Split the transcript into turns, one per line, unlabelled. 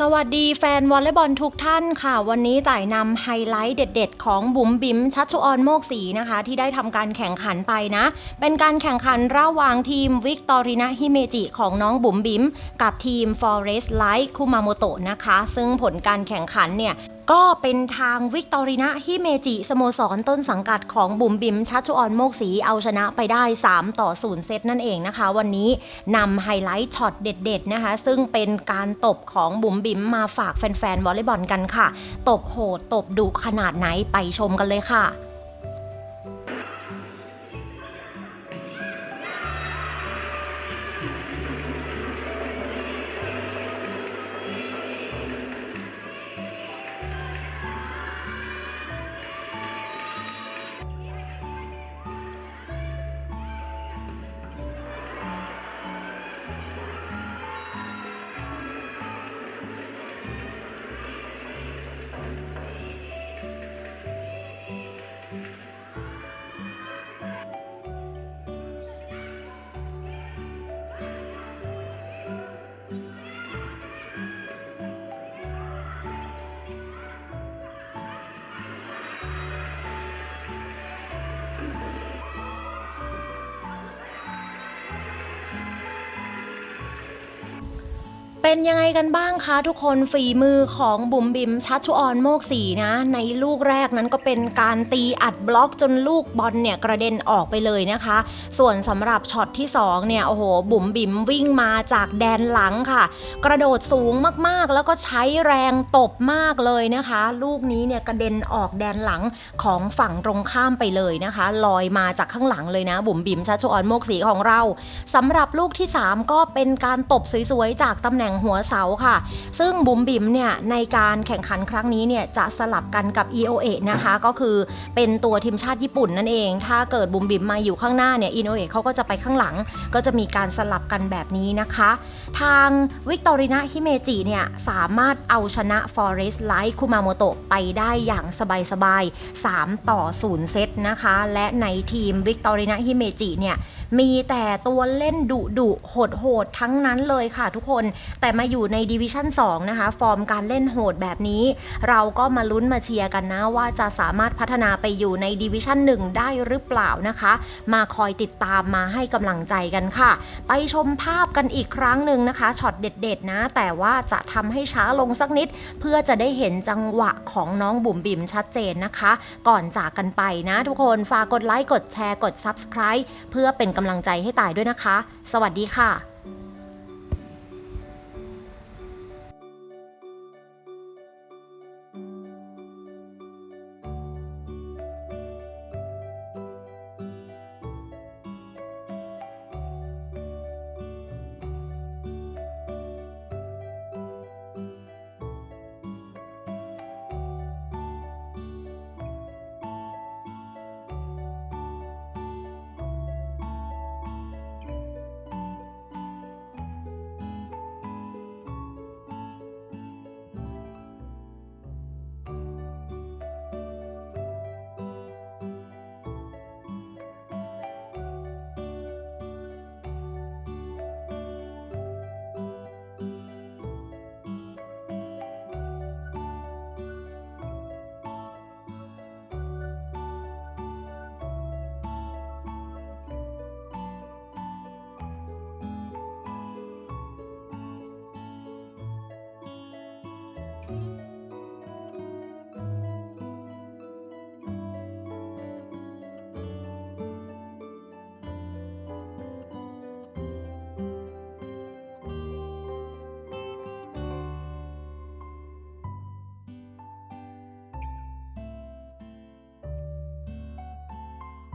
สวัสดีแฟนวอลเลย์บอลทุกท่านค่ะ วันนี้ต่ายนำไฮไลท์เด็ด ๆ ของบุ๋มบิ๋มชัชชุออนโมกศรีนะคะ ที่ได้ทำการแข่งขันไปนะ เป็นการแข่งขันระหว่างทีมวิกตอรินาฮิเมจิของน้องบุ๋มบิ๋มกับทีมฟอเรสต์ไลท์คุมาโมโตะนะคะ ซึ่งผลการแข่งขันเนี่ย ก็เป็นทางวิกตอรินาฮิเมจิสโมสรต้นสังกัดของบุ๋มบิมชัชชุออนโมกศีเอาชนะไปได้ 3 ต่อ 0 เซตนั่นเองนะคะ วันนี้นำไฮไลท์ช็อตเด็ดๆนะคะ ซึ่งเป็นการตบของบุ๋มบิมมาฝากแฟนๆวอลเลย์บอลกันค่ะ ตบโหดตบดุขนาดไหนไปชมกันเลยค่ะ เป็นยังไงกันบ้างคะทุกคนฝีมือของบุ๋มบิมชัชชุออนโมกสีนะ ในลูกแรกนั้นก็เป็นการตีอัดบล็อกจนลูกบอลเนี่ยกระเด็นออกไปเลยนะคะ ส่วนสำหรับช็อตที่2เนี่ยโอ้โหบุ๋มบิมวิ่งมาจากแดนหลังค่ะ กระโดดสูงมากๆ แล้วก็ใช้แรงตบมากเลยนะคะ ลูกนี้เนี่ยกระเด็นออกแดนหลังของฝั่งตรงข้ามไปเลยนะคะลอยมาจากข้างหลังเลยนะ บุ๋มบิมชัชชุออนโมกสีของเราสำหรับลูกที่ 3 ก็เป็นการตบสวยๆจากตำแหน่งหัวเสาค่ะ ซึ่งบุ๋มบิ๋มเนี่ยในการแข่งขันครั้งนี้เนี่ยจะสลับกันกับ EOA นะคะ ก็คือเป็นตัวทีมชาติญี่ปุ่นนั่นเอง ถ้าเกิดบุ๋มบิ๋มมาอยู่ข้างหน้าเนี่ย EOA เขาก็จะไปข้างหลัง ก็จะมีการสลับกันแบบนี้นะคะ ทางวิกตอรินาฮิเมจิเนี่ยสามารถเอาชนะ Forest Light คุมาโมโตะไปได้อย่างสบายๆ3ต่อ 0 เซตนะคะ และในทีมวิกตอรินาฮิเมจิเนี่ยมีแต่ตัวเล่นดุดุโหดโหดทั้งนั้นเลยค่ะทุกคนแต่มาอยู่ในดิวิชั่น2นะคะ ฟอร์มการเล่นโหดแบบนี้ เราก็มาลุ้นมาเชียร์กันนะ ว่าจะสามารถพัฒนาไปอยู่ในดิวิชั่น1 ได้หรือเปล่านะคะ มาคอยติดตามมาให้กำลังใจกันค่ะ ไปชมภาพกันอีกครั้งหนึ่งนะคะช็อตเด็ด ๆ นะ แต่ว่าจะทำให้ช้าลงสักนิด เพื่อจะได้เห็นจังหวะของน้องบุ๋มบิ๋มชัดเจนนะคะ ก่อนจากกันไปนะ ทุกคนฝากกดไลค์กดแชร์กด Subscribe เพื่อเป็นกำลังใจให้ตายด้วยนะคะ สวัสดีค่ะ